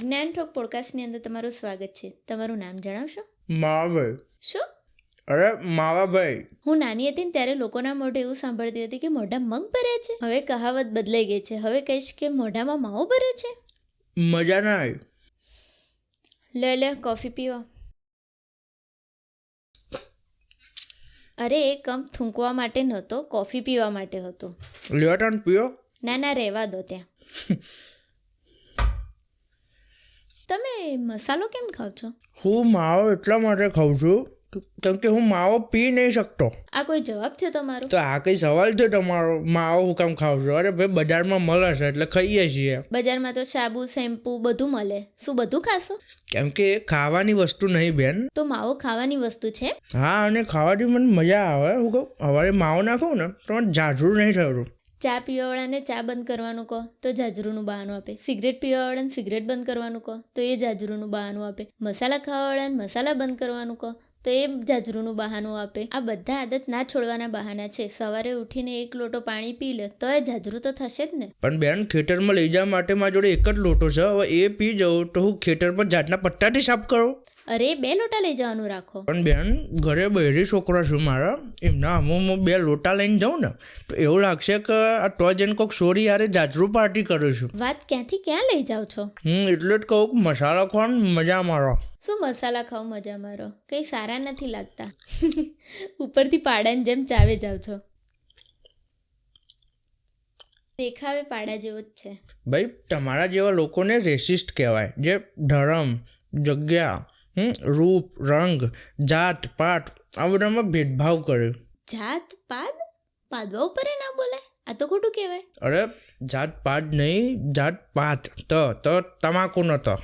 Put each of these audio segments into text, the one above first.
જ્ઞાનઠોક પોડકાસ્ટની અંદર તમારું સ્વાગત છે. તમારું નામ જણાવશો? માવાભાઈ. શું? અરે માવાભાઈ. હું નાની હતી ને ત્યારે લોકોના મોઢે એવું સાંભળતી હતી કે મોઢા મગ ભરે છે. હવે કહાવત બદલાઈ ગઈ છે. હવે કહીશ કે મોઢામાં માવો ભરે છે. મજા ના આવી. લે લે કોફી પીવો. અરે એ કપ થૂંકવા માટે નહોતો કોફી પીવા માટે હતો. લેવટન પીઓ. ના ના રહેવા દો ત્યાં. તમે મસાલો કેમ ખાવ છો? હું માવો એટલા માટે ખાઉં છું કેમ કે હું માવો પી નહીં શકતો. આ કોઈ જવાબ છે તમારો? તો આ કઈ સવાલ છે તમારો માવો હું કામ ખાવ છું? અરે ભાઈ બજારમાં મળે છે એટલે ખાઈએ છીએ. બજારમાં તો સાબુ શેમ્પૂ બધું મળે. શું બધું ખાશો? કેમ કે ખાવાની વસ્તુ નહીં બેન. તો માવો ખાવાની વસ્તુ છે? હા અને ખાવાથી મને મજા આવે. હું કહું હવે માવો નાખું ને તો જાજરું નહીં થયું ચા પીવાવાળાને ચા બંધ કરવાનું કહો, તો જાજરૂનું બહાનું આપે. સિગરેટ પીવાવાળાને સિગરેટ બંધ કરવાનું કહો, તો એ જાજરૂનું બહાનું આપે. મસાલા ખાવાવાળાને મસાલા બંધ કરવાનું કહો, તો એ જાજરૂનું બહાનું આપે. આ બધા આદત ના છોડવાના બહાના છે. સવારે ઉઠીને એક લોટો પાણી પી લે, તો એ જાજરૂ તો થશે જ ને. પણ બેન, ખેતરમાં લઈ જવા માટે મારા જોડે એક જ લોટો છે. હવે એ પી જાઉં તો હું ખેતરમાં જાતના પટ્ટાથી સાફ કરું? અરે બે લોટા લઈ જવાનું રાખો. પણ બેન ઘરે બહેરી છોકરા છું મારા એમના અમુક હું બે લોટા લઈને જાઉં ને તો એવું લાગશે કે આ તો જઈને કોઈક સોરી યારે જાજરૂ પાર્ટી કરું છું. વાત ક્યાંથી ક્યાં લઈ જાઓ છો? હું એટલે જ કહું મસાલા ખાવાનું મજા મારો. શું મસાલા ખાવ મજા મારો? કંઈ સારા નથી લાગતા. ઉપરથી પાડાની જેમ ચાવે જાવ છો. દેખાવે પાડા જેવો જ છે. ભાઈ તમારા જેવા લોકોને રેસિસ્ટ કહેવાય. જે ધર્મ જગ્યા રૂપ રંગ જાત પાત આ બધામાં ભેદભાવ કરે જાત પાદ? પાદવા ઉપર ના બોલે? આ તો ખોટું કહેવાય. અરે જાત પાત નહીં જાત પાત. ત તો તમાકુ ન તો.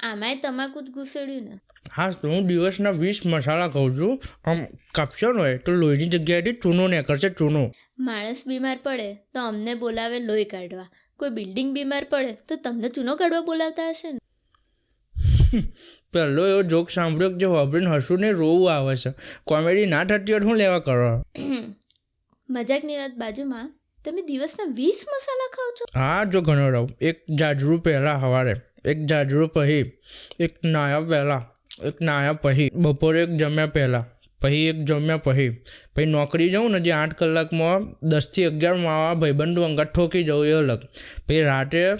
આમાંય તમાકુ જ ઘૂસડ્યું ને. હા તો હું દિવસના વીસ મસાલા ખાઉં છું. આમ કાપશો ને હોય તો લોહીની જગ્યાએથી ચૂનો કરશે ચૂનો. માણસ બીમાર પડે તો અમને બોલાવે લોહી કાઢવા. કોઈ બિલ્ડિંગ બીમાર પડે તો તમને ચૂનો કાઢવા બોલાવતા હશે ને. પહેલો એવો જોક સાંભળ્યો કે જે વાપરીને હસું ને રોવું આવે છે. કોમેડી ના થતી હોય શું લેવા કરો? મજાકની વાત બાજુમાં. તમે દિવસના વીસ મસાલા ખાઓ છો? હા જો ઘણો રહું. એક જાજરું પહેલાં સવારે એક જાજરું પછી એક નાયા પહેલાં એક નાયા પછી બપોરે એક જમ્યા પહેલાં પછી એક જમ્યા પછી પછી નોકરી જાઉં ને જે આઠ કલાકમાં દસથી અગિયાર માવા ભાઈબંધો અંગા ઠોકી જવું એ અલગ. પછી રાતે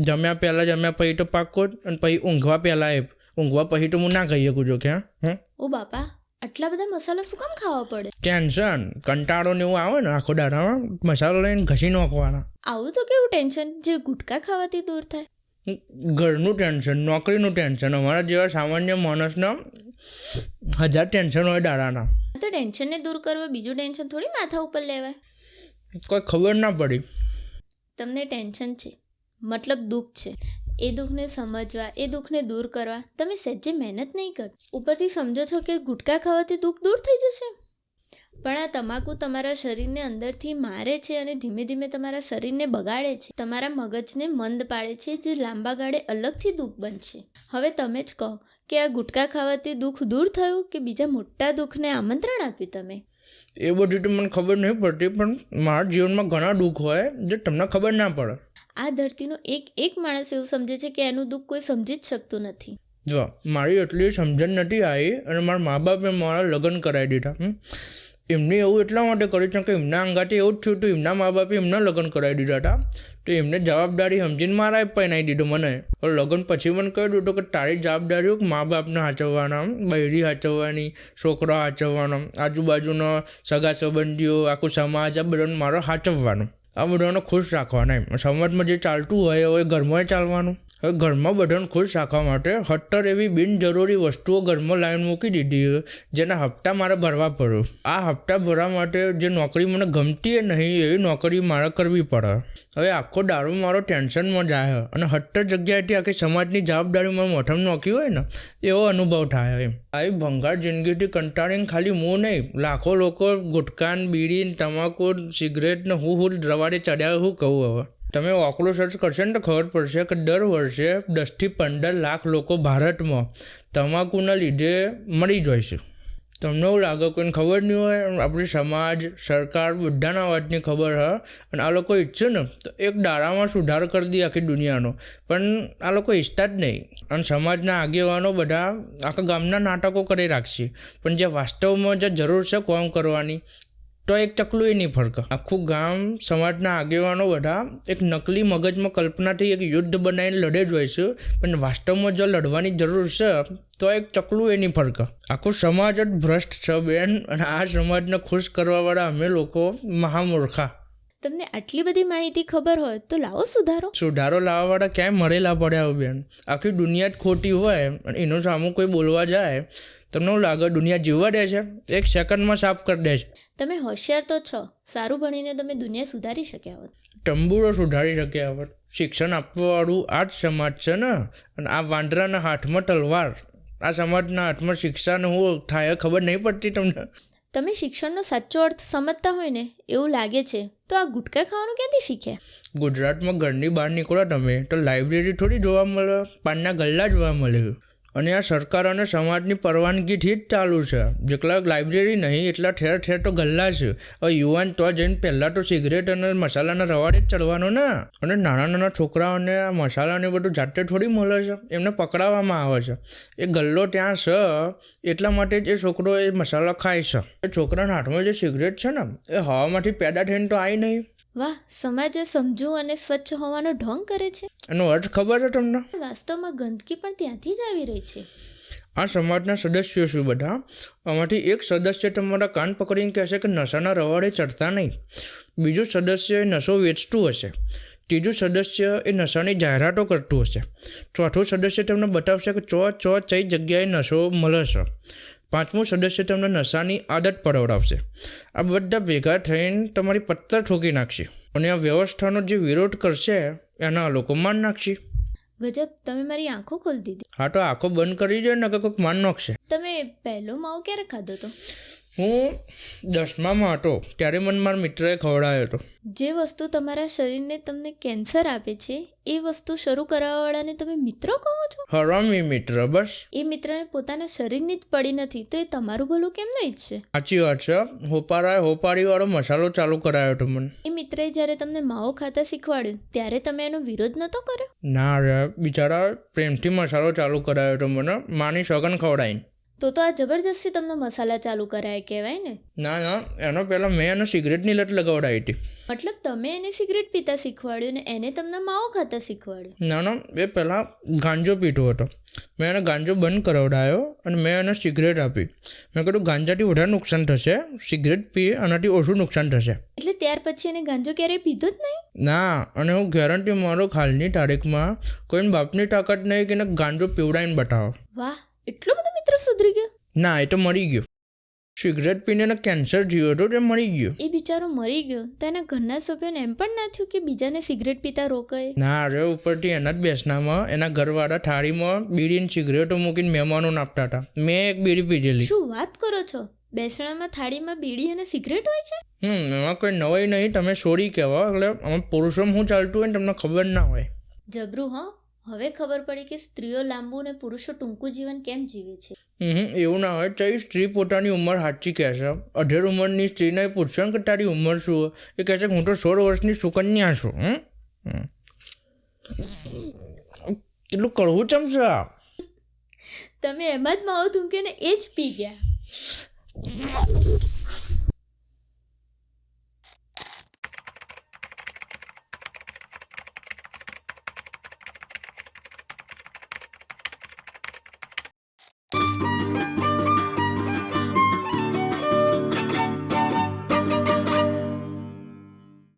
જમ્યા પહેલાં જમ્યા પછી તો પાકો જ અને પછી ઊંઘવા પહેલાં એ. ઊંઘવા પછી તો હું ના કહી શકું છું કે હં? ઓ બાપા આટલા બધા મસાલા શું કામ ખાવા પડે? ટેન્શન. કંટાળો ને એવું આવે ને આખો દાડામાં મસાલો લઈને ઘસી નાખવાના. આવું તો કેવું ટેન્શન? જે ગુટકા ખાવાથી દૂર થાય. ઘરનું ટેન્શન નોકરીનું ટેન્શન. અમારા જેવા સામાન્ય માણસના હજાર ટેન્શન હોય દાડાના. તો ટેન્શનને દૂર કરવા બીજું ટેન્શન થોડી માથા ઉપર લેવાય. કોઈ ખબર ના પડી. તમને ટેન્શન છે. મતલબ દુઃખ છે. એ દુઃખને સમજવા, એ દુઃખને દૂર કરવા તમે સહેજે મહેનત નહીં કર. ઉપરથી સમજો છો કે ગુટકા ખાવાથી દુઃખ દૂર થઈ જશે. પણ આ તમાકુ તમારા શરીરને અંદરથી મારે છે અને ધીમે ધીમે તમારા શરીરને બગાડે છે. તમારા મગજને મંદ પાડે છે જે લાંબા ગાળે અલગથી દુઃખ બનશે. હવે તમે જ કહો કે આ ગુટકા ખાવાથી દુઃખ દૂર થયું કે બીજા મોટા દુઃખને આમંત્રણ આપ્યું તમે? એ બધું તો મને ખબર નહીં પડતી, પણ મારા જીવનમાં ઘણા દુઃખ હોય જે તમને ખબર ના પડે. આ ધરતીનો એક એક માણસ એવું સમજે છે કે એનું દુઃખ કોઈ સમજી જ શકતું નથી. જો, મારી એટલી સમજણ નથી આવી અને મારા મા બાપે મારા લગ્ન કરાવી દીધા એમને એવું એટલા માટે કર્યું છે કે એમના અંગાથી એવું જ થયું હતું, એમના મા બાપે એમના લગ્ન કરાવી દીધા હતા. તો એમને જવાબદારી સમજીને મારા પહેરાવી દીધું મને. પણ લગ્ન પછી મને કહી દીધું કે તારી જવાબદારીઓ મા બાપને સાચવવાના બૈરી સાચવવાની છોકરો સાચવવાનો આજુબાજુનો સગા સંબંધીઓ આખું સમાજ, આ બધાને મારો સાચવવાનું આ બધાને ખુશ રાખવાના એમ. સમાજમાં જે ચાલતું હોય એ ઘરમાં ચાલવાનું. ઘરમાં બધાને ખુશ રાખવા માટે હટ્ટર એવી બિનજરૂરી વસ્તુઓ ઘરમાં લાઈન મૂકી દીધી જેના હપ્તા મારે ભરવા પડ્યો આ હપ્તા ભરવા માટે જે નોકરી મને ગમતી નહીં, એવી નોકરી મારે કરવી પડે. હવે આખો દારૂ મારો ટેન્શનમાં જાય અને હટ્ટર જગ્યાએથી આખી સમાજની જવાબદારી મારા મોઢામાં નોખી હોય ને, એવો અનુભવ થાય એમ. આવી ભંગાર જિંદગીથી કંટાળીને ખાલી હું નહીં, લાખો લોકો ગુટકાન બીડી તમાકુ સિગરેટ ને હું હું રવાડે ચડ્યા હું કહું હવે? તમે ઓકલો સર્ચ કરશો ને તો ખબર પડશે કે દર વર્ષે દસથી પંદર લાખ લોકો ભારતમાં તમાકુના લીધે મરી જાય છે. તમને એવું લાગે કોઈને ખબર નહીં હોય, આપણી સમાજ, સરકાર બધાના વાતની ખબર હ, અને આ લોકો ઈચ્છે ને તો એક દાડામાં સુધાર કરી દે આખી દુનિયાનો. પણ આ લોકો ઈચ્છતા જ નહીં. અને સમાજના આગેવાનો બધા આખા ગામના નાટકો કરી રાખશે. પણ જે વાસ્તવમાં જે જરૂર છે કોમ કરવાની તો એક ચકલું એ નહીં ફરક. આખું ગામ સમાજના આગેવાનો બધા એક નકલી મગજમાં કલ્પનાથી એક યુદ્ધ બનાવીને લડે જ હોય છે. પણ વાસ્તવમાં જો લડવાની જરૂર છે તો એક ચકલું એની ફરક. આખું સમાજ જ ભ્રષ્ટ છે બેન અને આ સમાજને ખુશ કરવાવાળા અમે લોકો મહામૂર્ખા. તમને આટલી બધી માહિતી ખબર હોય તો લાવો સુધારો. સુધારો લાવવાવાળા ક્યાંય મરેલા પડ્યા હોય બેન. આખી દુનિયા જ ખોટી હોય અને એનું સામું કોઈ બોલવા જાય તમને એવું લાગે દુનિયા જીવવા દે છે? એક સેકન્ડમાં સાફ કરી દે છે. તમે હોશિયાર તો છો. સારું ભણીને તમે દુનિયા સુધારી શક્યા હોત. તંબુરો સુધારી શક્યા હોત. શિક્ષણ આપવાવાળું આ જ સમાજ છે ને? અને આ વાંદરાના હાથમાં તલવાર. આ સમાજના હાથમાં શિક્ષાને હું થાય ખબર નહીં પડતી તમને? તમે શિક્ષણનો સાચો અર્થ સમજતા હોય ને એવું લાગે છે. તો આ ગુટકા ખાવાનું ક્યાંથી શીખ્યા ગુજરાતમાં ઘરની બહાર નીકળો તમે તો લાઇબ્રેરી થોડી જોવા મળે પાનના ગલ્લા જોવા મળે. અને આ સરકાર અને સમાજની પરવાનગીથી જ ચાલુ છે. જેટલા લાઇબ્રેરી નહીં, એટલા ઠેર ઠેર તો ગલ્લા છે. હવે યુવાન તો જઈને પહેલાં તો સિગરેટ અને મસાલાના રવાડે જ ચડવાનો ને. અને નાના નાના છોકરાઓને આ મસાલાને બધું જાતે થોડી મળે છે. એમને પકડાવવામાં આવે છે. એ ગલ્લો ત્યાં છે, એટલા માટે જ એ છોકરો એ મસાલા ખાય છે. એ છોકરાના હાથમાં જે સિગરેટ છે ને, એ હવામાંથી પેદા થઈને તો આવી નહીં. વાહ, સમાજ સમજુ અને સ્વચ્છ હોવાનો ઢોંગ કરે છે. એનો અર્થ ખબર છે તમને? વાસ્તવમાં ગંદકી પણ ત્યાંથી જ આવી રહી છે. આ સમાજના સદસ્યો છે બધા. આમાંથી એક સદસ્ય તમારા કાન પકડીને કહેશે કે નશાના રવાડે ચડતા નહીં. બીજું સદસ્ય એ નશો વેચતું હશે. ત્રીજું સદસ્ય એ નશાની જાહેરાતો કરતું હશે. ચોથું સદસ્ય તમને બતાવશે કે ચો ચો ચઈ જગ્યાએ નશો મળે છે પાંચમું સદસ્ય તમને નશાની આદત પડાવડાવશે આ બધા ભેગા થઈને તમારી પત્તર ઠોકી નાખશે. અને આ વ્યવસ્થાનો જે વિરોધ કરશે એના લોકો માન નાખશે. ગજબ તમે મારી આંખો ખોલી દીધી. હા તો આંખો બંધ કરી દો ને કે કોઈક માન નાખશે. તમે પહેલો માવો ક્યારે ખાધો હતો? હું દસમામાં હતો ત્યારે મને મારા મિત્રએ ખવડાવ્યો હતો. જે વસ્તુ તમારા શરીરને તમને કેન્સર આપે છે એ વસ્તુ શરૂ કરાવવાવાળાને તમે મિત્ર કહો છો? હરામી મિત્ર બસ. એ મિત્રને પોતાના શરીરની જ પડી નથી તો એ તમારું ભલું કેમ નહીં ઈચ્છે સાચી વાત છે હોપારાએ વાળો મસાલો ચાલુ કરાયો હતો મને. એ મિત્રએ જ્યારે તમને માવો ખાતા શીખવાડ્યું ત્યારે તમે એનો વિરોધ નહોતો કર્યો? ના રે બિચારા પ્રેમથી મસાલો ચાલુ કરાયો હતો મને માની સગન ખવડાવીને. તો તો આ જબરજસ્તી તમને મસાલા ચાલુ કરાય કહેવાય ને? ના ના એનો પહેલાં મેં એને સિગરેટની લત લગાવડાવી હતી. મતલબ તમે એને સિગરેટ પીતા શીખવાડ્યું ને એને તમને માવો ખાતા શીખવાડ્યું? ના ના એ પહેલાં ગાંજો પીતો હતો. મેં એને ગાંજો બંધ કરાવડાયો અને મેં એને સિગરેટ આપી. મેં કીધું ગાંજાથી વધારે નુકસાન થશે. સિગરેટ પી આનાથી ઓછું નુકસાન થશે. એટલે ત્યાર પછી એને ગાંજો ક્યારેય પીધો જ નહીં? ના અને હું ગેરંટી મારો હાલની તારીખમાં કોઈને બાપની તાકાત નહીં કે એને ગાંજો પીવડાવીને બતાવો. વાહ એટલું બધો મિત્ર સુધરી ગયો? ના એ તો મરી ગયો. સિગરેટ પીને એને કેન્સર થયો હતો તે મરી ગયો. એ બિચારો મરી ગયો. તો એના ઘરના સભ્યોને એમ પણ ના થયું કે બીજાને સિગરેટ પીતા રોકાય? ના રે ઉપરથી એના જ બેસનામાં એના ઘરવાળા થાળીમાં બીડીને સિગરેટો મૂકીને મહેમાનો આપતા હતા. મેં એક બીડી પીધેલી. શું વાત કરો છો? બેસણામાં થાળીમાં બીડી અને સિગરેટ હોય છે? હમ એમાં કોઈ નવાઈ નહીં તમે સોરી કહેવા. એટલે આમાં પુરુષોમાં શું ચાલતું હોય ને તમને ખબર ના હોય. જબરું હા. હવે ખબર પડી કે સ્ત્રીઓ લાંબુ અને પુરુષો ટૂંકું જીવન કેમ જીવે છે. એવું ના હોય. તો સ્ત્રી પોતાની ઉંમર સાચી કહેશે. અઢેર ઉંમરની સ્ત્રીને પૂછશે કે તારી ઉંમર શું? એ કહેશે હું તો સોળ વર્ષની સુકન્યા છું. હમ? હમ. કેટલું કડવું ચમ છે તમે એમાં જ થૂંક્યો ને એ જ પી ગયા.